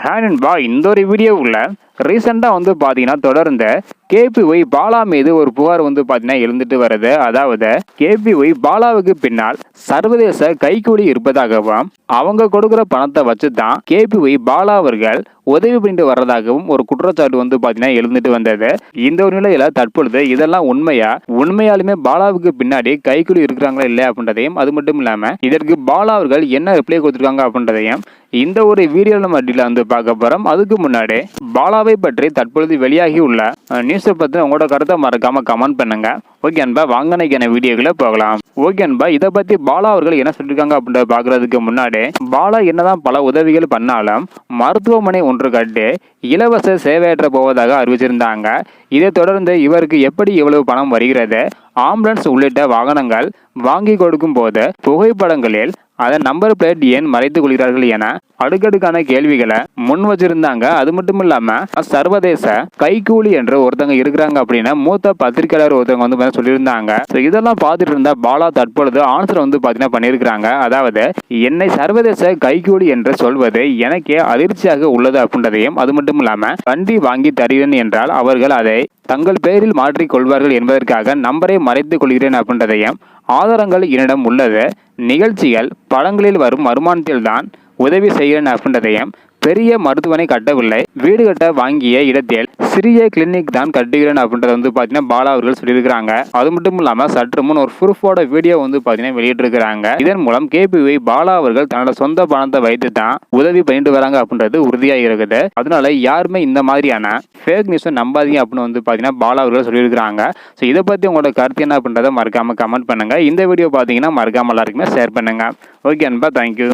ஹேனன்பா இந்த ஒரு வீடியோவில் ரீசெண்டாக வந்து பார்த்தீங்கன்னா தொடர்ந்து கேபிஒய் பாலா மீது ஒரு புகார் வந்து பார்த்தீங்கன்னா எழுந்துட்டு வருது. அதாவது கேபிஒய் பாலாவுக்கு பின்னால் சர்வதேச கைகூலி இருப்பதாகவும் அவங்க கொடுக்குற பணத்தை வச்சு தான் கேபிஒய் பாலா அவர்கள் உதவி பண்ணிட்டு வர்றதாகவும் ஒரு குற்றச்சாட்டு வந்து பார்த்தீங்கன்னா எழுந்துட்டு வந்தது. இந்த ஒரு நிலையில தற்பொழுது இதெல்லாம் உண்மையா? உண்மையாலுமே பாலாவுக்கு பின்னாடி கைகூலி இருக்கிறாங்களா இல்லையா அப்படின்றதையும் அது மட்டும் இல்லாம இதற்கு பாலா அவர்கள் என்ன ரிப்ளை கொடுத்துருக்காங்க அப்படின்றதையும் இந்த ஒரு வீடியோ நம்ம அடியில் வந்து பார்க்க போறோம். அதுக்கு முன்னாடி பாலா பாலாவை பற்றி தற்பொழுது வெளியாகி உள்ள நியூஸை பற்றி உங்களோட கருத்தை மறக்காம கமெண்ட் பண்ணுங்க. ஓகே அன்பா வாங்கினைக்கான வீடியோக்களை போகலாம். ஓகே அன்பா இதை பத்தி பாலா அவர்கள் என்ன சொல்லியிருக்காங்க அப்படின்றத பார்க்கறதுக்கு முன்னாடி பாலா என்னதான் பல உதவிகள் பண்ணாலும் மருத்துவமனை ஒன்று கட்டு இலவச சேவையற்ற போவதாக அறிவிச்சிருந்தாங்க. இதை தொடர்ந்து இவருக்கு எப்படி இவ்வளவு பணம் வருகிறது ஆம்புலன்ஸ் உள்ளிட்ட வாகனங்கள் வாங்கி கொடுக்கும் போது புகைப்படங்களில் அதன் நம்பர் பிளேட் ஏன் மறைத்துக் கொள்கிறார்கள் என அடுக்கடுக்கான கேள்விகளை முன் வச்சிருந்தாங்க. அது மட்டும் இல்லாம சர்வதேச கைக்கூலி என்று ஒருத்தங்க இருக்கிறாங்க அப்படின்னா மூத்த பத்திரிகையாளர் ஒருத்தவங்க வந்து சொல்லியிருந்தாங்க. ஸோ இதெல்லாம் பார்த்துட்டு இருந்தா பாலா தற்பொழுது ஆன்சர் வந்து பார்த்தீங்கன்னா பண்ணியிருக்கிறாங்க. அதாவது என்னை சர்வதேச கைக்கூலி என்று சொல்வது எனக்கே அதிர்ச்சியாக உள்ளது அப்படின்றதையும் அது மட்டும் இல்லாம வண்டி வாங்கி தருகிறேன் என்றால் அவர்கள் அதை தங்கள் பெயரில் மாற்றிக் கொள்வார்கள் என்பதற்காக நம்பரை மறைத்துக் கொள்கிறேன் அப்படின்றதையும் ஆதாரங்கள் என்னிடம் உள்ளது. நிகழ்ச்சிகள் படங்களில் வரும் வருமானத்தில்தான் உதவி செய்கிறேன் அப்படின்றதையும் பெரிய மருத்துவனை கட்டவில்லை. வீடு கட்ட வாங்கிய இடத்தில் சிறிய கிளினிக் தான் கட்டுகிறேன் அப்படின்றத வந்து பார்த்தீங்கன்னா பாலா அவர்கள் சொல்லியிருக்கிறாங்க. அது மட்டும் இல்லாமல் சற்று முன் ஒரு ப்ரூஃபோட வீடியோ வந்து பார்த்தீங்கன்னா வெளியிட்டிருக்கிறாங்க. இதன் மூலம் கேபிஒய் பாலா அவர்கள் தன்னோட சொந்த பணத்தை வைத்து தான் உதவி பண்ணிட்டு வராங்க அப்படின்றது உறுதியாக இருக்குது. அதனால யாருமே இந்த மாதிரியான ஃபேக் நியூஸை நம்பாதீங்க அப்படின்னு வந்து பார்த்தீங்கன்னா பாலா அவர்கள் சொல்லியிருக்கிறாங்க. ஸோ இதை பற்றி உங்களோட கருத்து என்ன அப்படின்றத மறக்காமல் கமெண்ட் பண்ணுங்க. இந்த வீடியோ பார்த்தீங்கன்னா மறக்காமல் எல்லாருக்குமே ஷேர் பண்ணுங்க. ஓகே அன்பா தேங்க்யூ